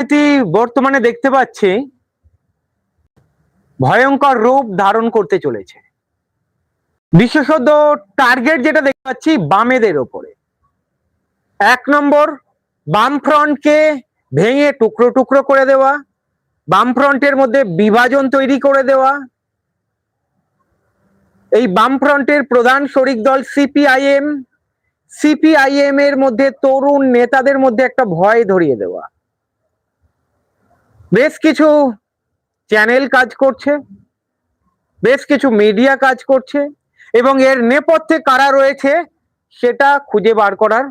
রাজনীতি বর্তমানে দেখতে পাচ্ছি, ভয়ঙ্কর রূপ ধারণ করতে চলেছে। বিশেষত টার্গেট যেটা দেখতে পাচ্ছি বামেদের ওপরে। এক নম্বর বাম ফ্রন্টকে ভেঙে টুকরো টুকরো করে দেওয়া বাম ফ্রন্টের মধ্যে বিভাজন তৈরি করে দেওয়া। এই বাম ফ্রন্টের প্রধান শরিক দল সিপিআইএম সিপিআইএম এর মধ্যে তরুণ নেতাদের মধ্যে একটা ভয় ধরিয়ে দেওয়া। বেশ কিছু চ্যানেল কাজ করছে, বেশ কিছু মিডিয়া কাজ করছে, এবং এর নেপথ্যে কারা রয়েছে সেটা খুঁজে বার করার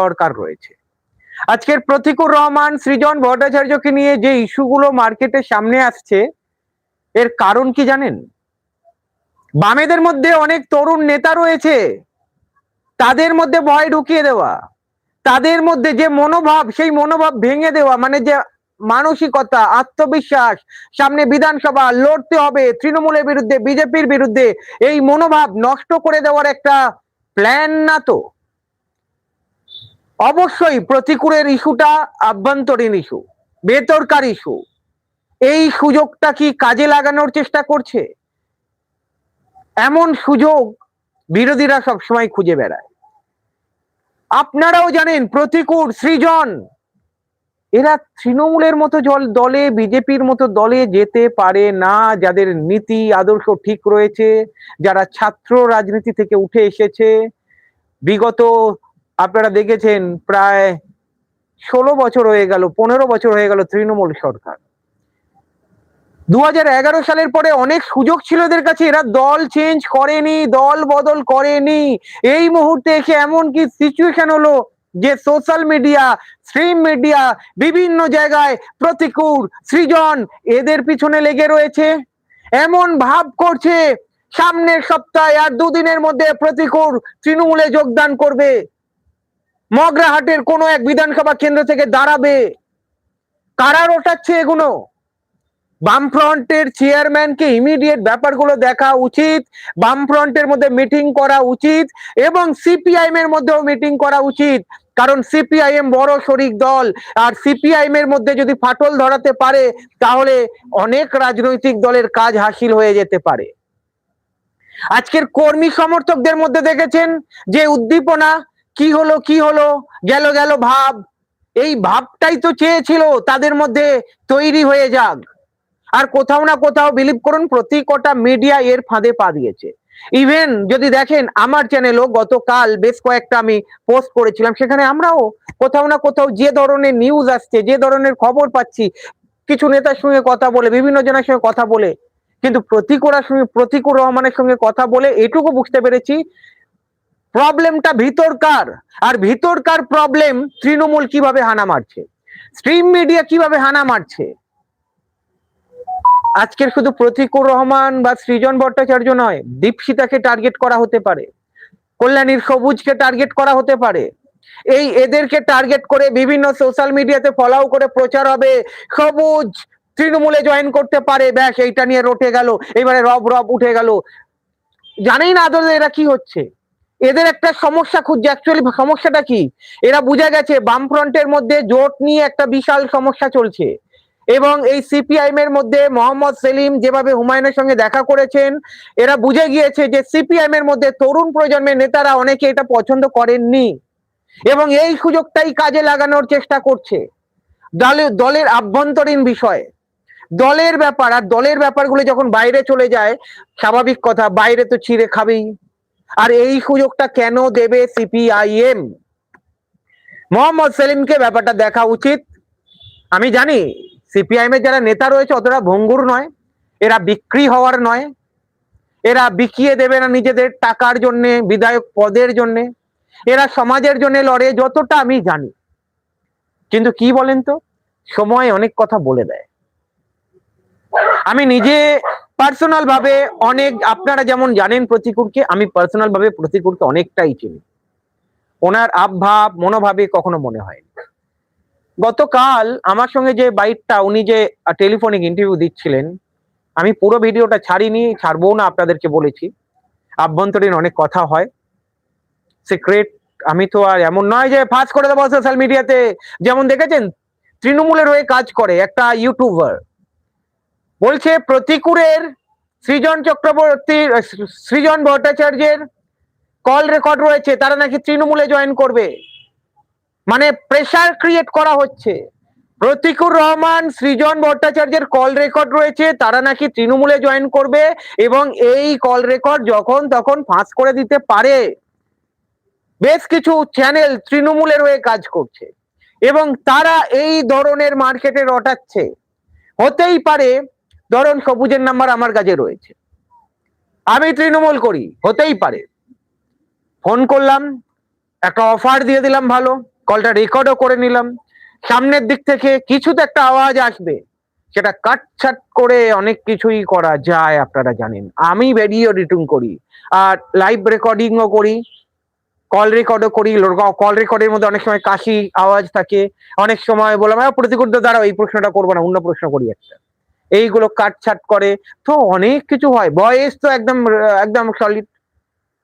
দরকার রয়েছে। আজকের প্রতিকুর রহমান, সৃজন ভট্টাচার্যকে নিয়ে যে ইস্যুগুলো মার্কেটের সামনে আসছে, এর কারণ কি জানেন? বামেদের মধ্যে অনেক তরুণ নেতা রয়েছে, তাদের মধ্যে ভয় ঢুকিয়ে দেওয়া, তাদের মধ্যে যে মনোভাব, সেই মনোভাব ভেঙে দেওয়া মানে যে মানসিকতা, আত্মবিশ্বাস, সামনে বিধানসভা, লড়তে হবে। তৃণমূলের বিরুদ্ধে, বিজেপির বিরুদ্ধে এই মনোভাব নষ্ট করে দেওয়ার একটা প্ল্যান না তো? অবশ্যই প্রতিকূলের ইস্যুটা আভ্যন্তরীণ ইস্যু, বেতরকার ইস্যু। এই সুযোগটা কি কাজে লাগানোর চেষ্টা করছে? এমন সুযোগ বিরোধীরা সবসময় খুঁজে বেড়ায়। আপনারাও জানেন প্রতিকূল সৃজন এরা তৃণমূলের মতো জল দলে, বিজেপির মতো দলে যেতে পারে না, যাদের নীতি, আদর্শ ঠিক রয়েছে, যারা ছাত্র রাজনীতি থেকে উঠে এসেছে। বিগত, আপনারা দেখেছেন, প্রায় ষোলো বছর হয়ে গেল, পনেরো বছর হয়ে গেল তৃণমূল সরকার। দু হাজার এগারো সালের পরে অনেক সুযোগ ছিল এদের কাছে, এরা দল চেঞ্জ করেনি, দল বদল করেনি। এই মুহূর্তে এসে এমন কি সিচুয়েশন হলো যে সোশ্যাল মিডিয়া স্ট্রিম মিডিয়া বিভিন্ন জায়গায় প্রতিকূল সৃজন এদের পিছনে লেগে রয়েছে। এমন ভাব করছে, সামনের সপ্তাহে আর দুদিনের মধ্যে প্রতিকূল তৃণমূলে যোগদান করবে। মগরাহাটের কোনো এক বিধানসভা কেন্দ্র থেকে দাঁড়াবে। কারা রটাচ্ছে এগুলো? বামফ্রন্টের চেয়ারম্যানকে ইমিডিয়েট ব্যাপারগুলো দেখা উচিত, বামফ্রন্টের মধ্যে মিটিং করা উচিত, এবং সিপিআইএম এর মধ্যেও মিটিং করা উচিত। কারণ সিপিআইএম বড় শরিক দল, আর সিপিআইএম এর মধ্যে যদি ফাটল ধরাতে পারে, তাহলে অনেক রাজনৈতিক দলের কাজ হাসিল হয়ে যেতে পারে। আজকের কর্মী সমর্থকদের মধ্যে দেখেছেন যে উদ্দীপনা, কি হলো কি হলো, গেল গেল ভাব, এই ভাবটাই তো চেয়েছিল তাদের মধ্যে তৈরি হয়ে যাক। আর কোথাও না কোথাও বিলিভ করুন, প্রতি কটা মিডিয়া এর ফাঁদে পা দিয়েছে। ইভেন যদি দেখেন আমার চ্যানেলও গতকাল বেশ কয়েকটা আমি পোস্ট করেছিলাম, সেখানে আমরাও কোথাও না কোথাও যে ধরনের নিউজ আসছে, যে ধরনের খবর পাচ্ছি, কিছু নেতার সঙ্গে কথা বলে, বিভিন্ন জনের সঙ্গে কথা বলে, কিন্তু প্রতিকূরার সঙ্গে প্রতিকূর রহমানের সঙ্গে কথা বলে এটুকু বুঝতে পেরেছি প্রবলেমটা ভিতরকার আর ভিতরকার প্রবলেম তৃণমূল কীভাবে হানা মারছে? স্ট্রিম মিডিয়া কীভাবে হানা মারছে? আজকের শুধু প্রতিকুর রহমান বা সৃজন ভট্টাচার্য নয়, দীপশিতাকে টার্গেট করা হতে পারে, কল্যাণীর সবুজকে টার্গেট করা হতে পারে। এই এদেরকে টার্গেট করে বিভিন্ন সোশ্যাল মিডিয়াতে ফলাও করে প্রচার হবে, সবুজ তৃণমূলে জয়েন করতে পারে। ব্যাস, এইটা নিয়ে রটে গেল, এবারে রব রব উঠে গেল। জানেই না আদলে এরা কি হচ্ছে? এদের একটা সমস্যা খুঁজছে অ্যাকচুয়ালি সমস্যাটা কি? এরা বুঝে গেছে, বামফ্রন্টের মধ্যে জোট নিয়ে একটা বিশাল সমস্যা চলছে। এবং এই সিপিআইএম এর মধ্যে মোহাম্মদ সেলিম যেভাবে হুমায়ুনের সঙ্গে দেখা করেছেন, এরা বুঝে গিয়েছে যে সিপিআইএম এর মধ্যে তরুণ প্রজন্মের নেতারা অনেকে এটা পছন্দ করেননি এবং এই সুযোগটাই কাজে লাগানোর চেষ্টা করছে। দলের দলের আভ্যন্তরীণ বিষয়, দলের ব্যাপার আর দলের ব্যাপারগুলো যখন বাইরে চলে যায়, স্বাভাবিক কথা, বাইরে তো ছিঁড়ে খাবেই। আর এই সুযোগটা কেন দেবে সিপিআইএম? মোহাম্মদ সেলিমকে ব্যাপারটা দেখা উচিত। আমি জানি সিপিআইএম এর যারা নেতা রয়েছে, অতটা ভঙ্গুর নয়। এরা বিক্রি হওয়ার নয়। এরা বিকিয়ে দেবে না নিজেদের টাকার জন্য, বিধায়ক পদের জন্য। এরা সমাজের জন্য লড়ে, যতটা আমি জানি। কিন্তু কি বলেন তো? সময় অনেক কথা বলে দেয়। আমি নিজে পার্সোনাল ভাবে অনেক, আপনারা যেমন জানেন প্রতিকূলকে, আমি পার্সোনাল ভাবে প্রতিকূলকে অনেকটাই চিনি। ওনার আবভাব, মনোভাবে কখনো মনে হয়নি। গতকাল আমার সঙ্গে যে বাইকটা, উনি যে টেলিফোনিক ইন্টারভিউ দিচ্ছিলেন, আমি পুরো ভিডিওটা ছাড়িনি, ছাড়বো না আপনাদেরকে বলেছি। আভ্যন্তরীণ অনেক কথা হয়। সিক্রেট আমি তো আর এমন নয় যে, ফাঁস করে দেবো সোশ্যাল মিডিয়াতে যেমন দেখেছেন, তৃণমূলের হয়ে কাজ করে একটা ইউটিউবার বলছে, প্রতিকূরের সৃজন চক্রবর্তীর সৃজন ভট্টাচার্যের কল রেকর্ড রয়েছে, তারা নাকি তৃণমূলে জয়েন করবে। মানে প্রেশার ক্রিয়েট করা হচ্ছে। প্রতিকুর রহমান, সৃজন ভট্টাচার্যের কল রেকর্ড রয়েছে, তারা নাকি তৃণমূলে জয়েন করবে এবং এই কল রেকর্ড যখন তখন ফাঁস করে দিতে পারে। বেশ কিছু চ্যানেল তৃণমূলের হয়ে কাজ করছে এবং তারা এই ধরনের মার্কেটে রটাচ্ছে। হতেই পারে, ধরুন সবুজের নাম্বার আমার কাছে রয়েছে। আমি তৃণমূল করি, হতেই পারে। ফোন করলাম, একটা অফার দিয়ে দিলাম ভালো। কলটা রেকর্ডও করে নিলাম। সামনের দিক থেকে কিছু তো একটা আওয়াজ আসবে। সেটা কাটছাট করে অনেক কিছুই করা যায় আপনারা জানেন। আমি ভিডিও রিটুন করি আর লাইভ রেকর্ডিংও করি কল রেকর্ডও করি কল রেকর্ডের মধ্যে অনেক সময় কাশি আওয়াজ থাকে। অনেক সময় বললাম "আহ, প্রতিকূল দ্বারা এই প্রশ্নটা করব না অন্য প্রশ্ন করি একটা। এইগুলো কাটছাট করে তো অনেক কিছু হয়। বয়েস তো একদম একদম সলিড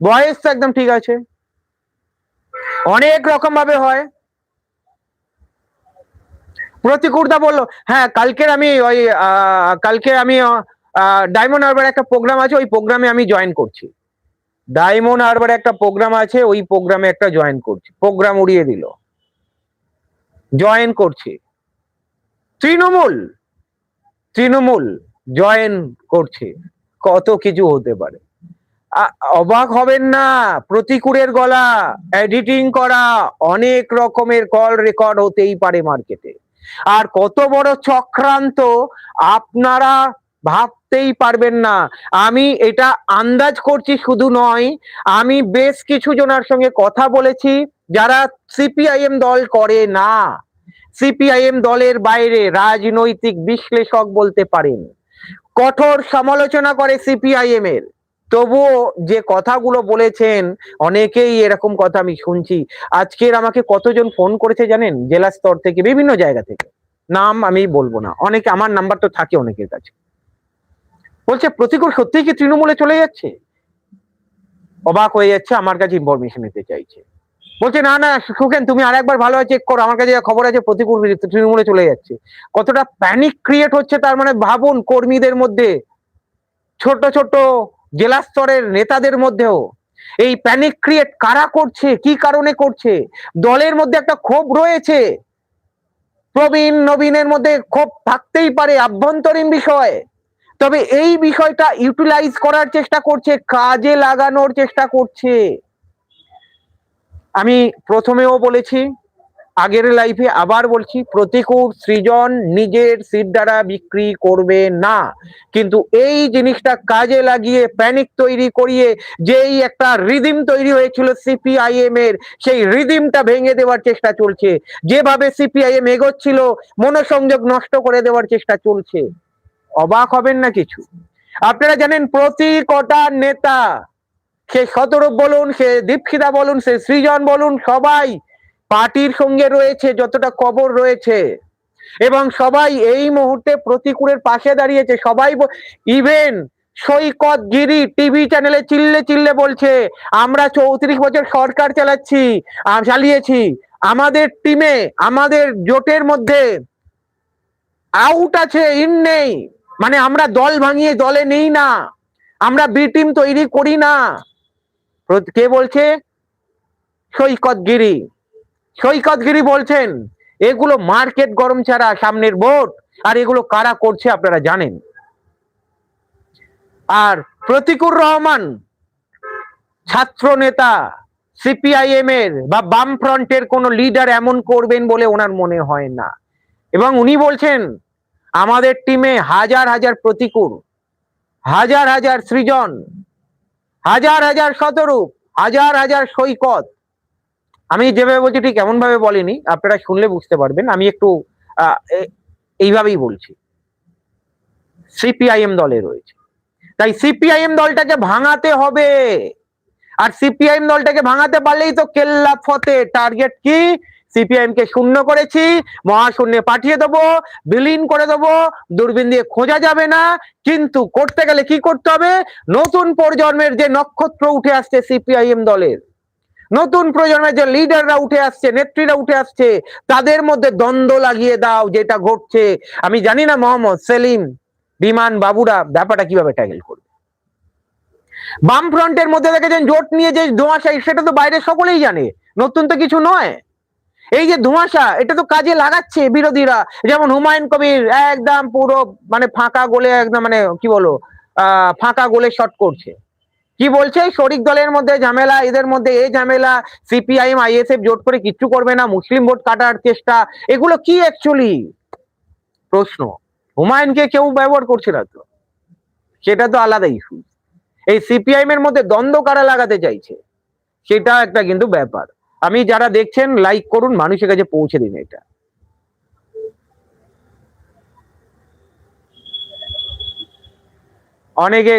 বয়েস তো একদম ঠিক আছে। অনেক রকম ভাবে হয়। প্রতিকূলতা বলল হ্যাঁ কালকের আমি ওই কালকে আমি ডায়মন্ড হারবার একটা প্রোগ্রাম আছে, ওই প্রোগ্রামে আমি জয়েন করছি। ডায়মন্ড হারবার একটা প্রোগ্রাম আছে, ওই প্রোগ্রামে একটা জয়েন করছি। প্রোগ্রাম উড়িয়ে দিল। জয়েন করছি। তৃণমূল তৃণমূল জয়েন করছে। কত কিছু হতে পারে। অবাক হবেন না প্রতিকূলের গলা এডিটিং করা অনেক রকমের কল রেকর্ড হতেই পারে মার্কেটে আর কত বড় চক্রান্ত, আপনারা ভাবতেই পারবেন না। আমি এটা আন্দাজ করছি শুধু নয়, আমি বেশ কিছু জনার সঙ্গে কথা বলেছি, যারা সিপিআইএম দল করে না। সিপিআইএম দলের বাইরে রাজনৈতিক বিশ্লেষক বলতে পারেন। কঠোর সমালোচনা করে সিপিআইএম এর। তবুও যে কথাগুলো বলেছেন, অনেকেই এরকম কথা আমি শুনছি। আজকের আমাকে কতজন ফোন করেছে জানেন? জেলা স্তর থেকে, বিভিন্ন জায়গা থেকে। নাম আমি বলব না। অনেকে, আমার নাম্বার তো থাকে অনেকের কাছে। বলছে, প্রতিকূল সত্যিই কি তৃণমূলে চলে যাচ্ছে? অবাক হয়ে যাচ্ছে, আমার কাছে ইনফরমেশন নিতে চাইছে। বলছে, না না, সুখেন, তুমি আরেকবার ভালোভাবে চেক করো। আমার কাছে খবর আছে, প্রতিকূল তৃণমূলে চলে যাচ্ছে। কতটা প্যানিক ক্রিয়েট হচ্ছে তার মানে ভাবুন কর্মীদের মধ্যে। ছোট ছোট জেলা স্তরের নেতাদের মধ্যেও এই প্যানিক ক্রিয়েট কারা করছে, কি কারণে করছে? দলের মধ্যে একটা ক্ষোভ রয়েছে। প্রবীণ, নবীনের মধ্যে ক্ষোভ থাকতেই পারে আভ্যন্তরীণ বিষয়। তবে এই বিষয়টা ইউটিলাইজ করার চেষ্টা করছে, কাজে লাগানোর চেষ্টা করছে। আমি প্রথমেও বলেছি আগের লাইফে আবার বলছি, প্রতিকূল সৃজন নিজের সিট দ্বারা বিক্রি করবে না। কিন্তু এই জিনিসটা কাজে লাগিয়ে প্যানিক তৈরি করিয়ে, যেই একটা রিদিম তৈরি হয়েছিল সিপিআইএম এর, সেই রিদিমটা ভেঙে দেওয়ার চেষ্টা চলছে। যেভাবে সিপিআইএম এগোচ্ছিল, মনোসংযোগ নষ্ট করে দেওয়ার চেষ্টা চলছে। অবাক হবেন না কিছু? আপনারা জানেন, প্রতি কটা নেতা, সে শতরূপ বলুন, সে দীপশিতা বলুন, সে সৃজন বলুন, সবাই পার্টির সঙ্গে রয়েছে, যতটা কবর রয়েছে। এবং সবাই এই মুহূর্তে প্রতিকূলের পাশে দাঁড়িয়েছে। সবাই ইভেন সৈকত গিরি টিভি চ্যানেলে চিল্লে চিল্লে বলছে, আমরা চৌত্রিশ বছর সরকার চালাচ্ছি চালিয়েছি। আমাদের টিমে আমাদের জোটের মধ্যে আউট আছে ইন নেই। মানে আমরা দল ভাঙিয়ে দলে নেই না। আমরা বি টিম তৈরি করি না। কে বলছে? সৈকত গিরি। সৈকত গিরি বলছেন, এগুলো মার্কেট গরম ছাড়া সামনের ভোট, আর এগুলো কারা করছে আপনারা জানেন? আর প্রতিকুর রহমান, ছাত্র নেতা সিপিআইএম এর বা বাম ফ্রন্টের কোন লিডার এমন করবেন বলে ওনার মনে হয় না। এবং উনি বলছেন, আমাদের টিমে হাজার হাজার প্রতিকূল হাজার হাজার সৃজন, হাজার হাজার শতরূপ, হাজার হাজার সৈকত আমি যেভাবে বলছি, ঠিক এমন ভাবে বলিনি। আপনারা শুনলে বুঝতে পারবেন। আমি একটু এইভাবেই বলছি। সিপিআইএম দলে রয়েছে। তাই সিপিআইএম দলটাকে ভাঙাতে হবে। আর সিপিআইএম দলটাকে ভাঙাতে পারলেই তো কেল্লা ফতে। টার্গেট কি? সিপিআইএম কে শূন্য করেছি, মহাশূন্যে পাঠিয়ে দেবো, বিলীন করে দেবো, দূরবীন দিয়ে খোঁজা যাবে না। কিন্তু করতে গেলে কি করতে হবে? নতুন প্রজন্মের যে নক্ষত্র উঠে আসছে সিপিআইএম দলের। নতুন প্রজন্মের যে লিডাররা উঠে আসছে, নেত্রীরা উঠে আসছে, তাদের মধ্যে দ্বন্দ্ব লাগিয়ে দাও যেটা ঘটছে। আমি জানি না মোহাম্মদ, সেলিম, বিমান বাবুরা, ব্যাপারটা কীভাবে ট্যাকেল করবে? বাম ফ্রন্টের মধ্যে দেখেছেন জোট নিয়ে যে ধোঁয়াশা সেটা তো বাইরে সকলেই জানে। নতুন তো কিছু নয়। এই যে ধোঁয়াশা, এটা তো কাজে লাগাচ্ছে বিরোধীরা। যেমন হুমায়ুন কবির একদম পুরো মানে ফাঁকা গোলে, একদম মানে কি বলো আহ, ফাঁকা গোলে শট করছে। কি বলছে? শরিক দলের মধ্যে ঝামেলা, এদের মধ্যে এই ঝামেলা, সিপিআইএম, আইএসএফ জোট করে কিচ্ছু করবে না, মুসলিম ভোট কাটার চেষ্টা, এগুলো কি অ্যাকচুয়ালি প্রশ্ন। হুমায়ুনকে কেউ ব্যবহার করছে না তো। সেটা তো আলাদা ইস্যু এই সিপিআইএম এর মধ্যে দ্বন্দ্ব কারা লাগাতে চাইছে? সেটা একটা কিন্তু ব্যাপার। আমি যারা দেখছেন লাইক করুন, মানুষের কাছে পৌঁছে দিন এটা। অনেকে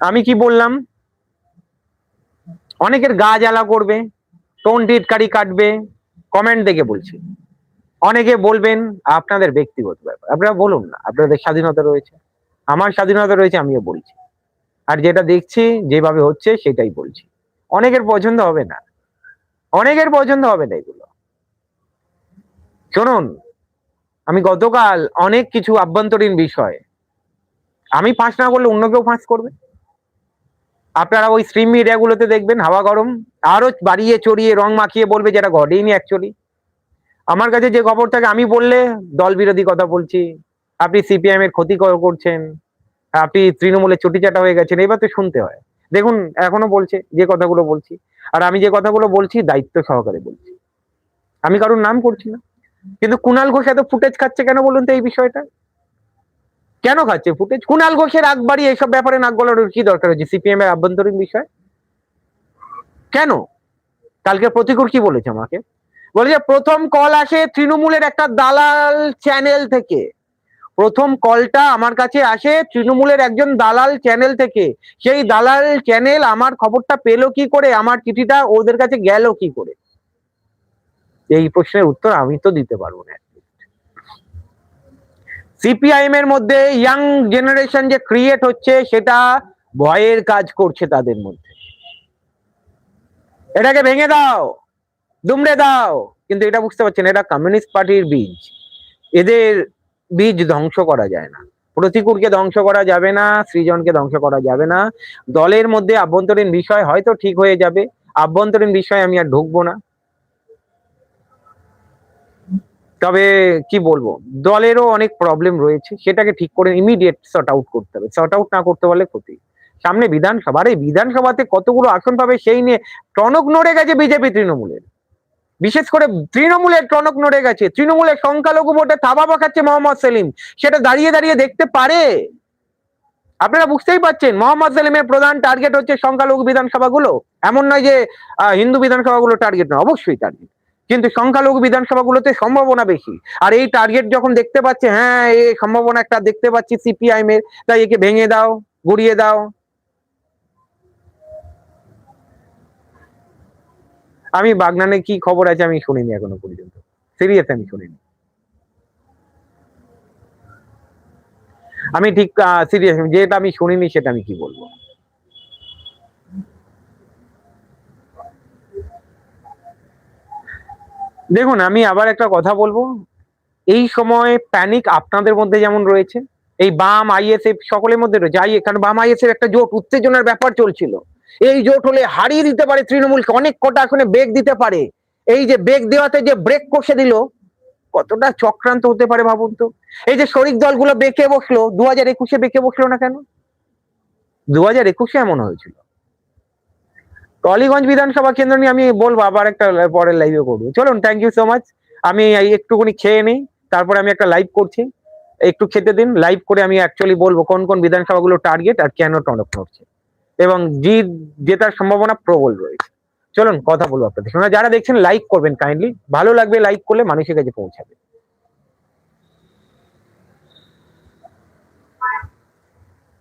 আমি কি বললাম? অনেকের গা জ্বালা করবে, টোন টিটকারি কাটবে কমেন্ট দেখে বলছি। অনেকে বলবেন, আপনাদের ব্যক্তিগত ব্যাপার। আপনারা বলুন না, আপনাদের স্বাধীনতা রয়েছে। আমার স্বাধীনতা রয়েছে, আমিও বলছি। আর যেটা দেখছি, যেভাবে হচ্ছে, সেটাই বলছি। অনেকের পছন্দ হবে না। অনেকের পছন্দ হবে না এগুলো। শুনুন আমি গতকাল অনেক কিছু আভ্যন্তরীণ বিষয়। আমি ফাঁস না করলে অন্য কেউ ফাঁস করবে? আপনারা ওই স্ট্রিম মিডিয়াগুলোতে দেখবেন, হাওয়া গরম, আরও বাড়িয়ে চড়িয়ে, রং মাখিয়ে বলবে যেটা ঘটেইনি অ্যাকচুয়ালি আমার কাছে যে খবর থাকে, আমি বললে দল বিরোধী কথা বলছি। আপনি সিপিএম এর ক্ষতি করছেন, আপনি তৃণমূলের চটিচাটা হয়ে গেছেন, এবার তো শুনতে হয়। দেখুন, এখনও বলছে, যে কথাগুলো বলছি। আর আমি যে কথাগুলো বলছি, দায়িত্ব সহকারে বলছি। আমি কারোর নাম করছি না। কিন্তু কুণাল ঘোষ এত ফুটেজ খাচ্ছে কেন বলুন তো এই বিষয়টা? কেন খাচ্ছে ফুটেজ কুণাল ঘোষের আগ বাড়িয়ে এইসব ব্যাপারে নাক গলানোর কি দরকার হচ্ছে সিপিএম এর আভ্যন্তরীণ বিষয়? কেন? কালকে প্রতিকূল কি বলেছে আমাকে? বলেছে, প্রথম কল আসে তৃণমূলের একটা দালাল চ্যানেল থেকে। প্রথম কলটা আমার কাছে আসে তৃণমূলের একজন দালাল চ্যানেল থেকে। সেই দালাল চ্যানেল আমার খবরটা পেল কি করে? আমার চিঠিটা ওদের কাছে গেল কি করে? এই প্রশ্নের উত্তর আমি তো দিতে পারব না। সিপিআইএম এর মধ্যে ইয়াং জেনারেশন যে ক্রিয়েট হচ্ছে, সেটা ভয়ের কাজ করছে তাদের মধ্যে। এটাকে ভেঙে দাও, দুমড়ে দাও, কিন্তু এটা বুঝতে পারছেন এটা কমিউনিস্ট পার্টির বীজ। এদের বীজ ধ্বংস করা যায় না। প্রতিকূলকে ধ্বংস করা যাবে না, সৃজনকে ধ্বংস করা যাবে না। দলের মধ্যে আভ্যন্তরীণ বিষয় হয়তো ঠিক হয়ে যাবে। আভ্যন্তরীণ বিষয় আমি আর ঢুকবো না। তবে কি বলব, দলেরও অনেক প্রবলেম রয়েছে, সেটাকে ঠিক করে ইমিডিয়েট শর্ট আউট করতে হবে। শর্ট আউট না করতে পারলে ক্ষতি। সামনে বিধানসভা, আরে বিধানসভাতে কতগুলো আসন পাবে সেই নিয়ে টনক নড়ে গেছে বিজেপি তৃণমূলের। বিশেষ করে তৃণমূলের টনক নড়ে গেছে। তৃণমূলের সংখ্যালঘু ভোটে থাবা পাকাচ্ছে মোহাম্মদ সেলিম। সেটা দাঁড়িয়ে দাঁড়িয়ে দেখতে পারে। আপনারা বুঝতেই পারছেন, মোহাম্মদ সেলিমের প্রধান টার্গেট হচ্ছে সংখ্যালঘু বিধানসভাগুলো। এমন নয় যে হিন্দু বিধানসভাগুলো টার্গেট না অবশ্যই টার্গেট কিন্তু সংখ্যালঘু বিধানসভাগুলোতে সম্ভাবনা বেশি। আর এই টার্গেট যখন দেখতে পাচ্ছে হ্যাঁ এই সম্ভাবনা একটা দেখতে পাচ্ছি সিপিআইএম এর, তাই একে ভেঙে দাও, গুড়িয়ে দাও। আমি বাগনানে কি খবর আছে আমি শুনিনি এখনও পর্যন্ত। সিরিয়াস আমি শুনিনি। আমি ঠিক সিরিয়াস যেটা আমি শুনিনি সেটা আমি কি বলব? দেখুন, আমি আবার একটা কথা বলব। এই সময় প্যানিক আপনাদের মধ্যে যেমন রয়েছে, এই বাম আইএসএফ সকলের মধ্যে রয়েছে। আই কারণ বাম আইএসএফ একটা জোট, উত্তেজনার ব্যাপার চলছিল। এই জোট হলে হারিয়ে দিতে পারে তৃণমূলকে, অনেক কটা আসনে বেগ দিতে পারে। এই যে বেগ দেওয়াতে যে ব্রেক কষে দিল, কতটা চক্রান্ত হতে পারে ভাবুন তো। এই যে শরিক দলগুলো বেঁকে বসল, দু হাজার একুশে বেঁকে বসল না কেন? দু হাজার একুশে এমন হয়েছিল। টলিগঞ্জ বিধানসভা কেন্দ্র নিয়ে আমি বলব, আবার একটা পরের লাইভে করব। চলুন থ্যাংক ইউ সো মাচ আমি একটুখানি খেয়ে নিই, তারপরে আমি একটা লাইভ করছি। একটু খেতে দিন লাইভ করে আমি অ্যাকচুয়ালি বলব কোন কোন বিধানসভাগুলো টার্গেট আর কেন টনক নড়ছে। এবং জিত জেতার সম্ভাবনা প্রবল রয়েছে। চলুন, কথা বলব আপনাদের যারা দেখছেন লাইক করবেন কাইন্ডলি ভালো লাগবে লাইক করলে মানুষের কাছে পৌঁছাবে।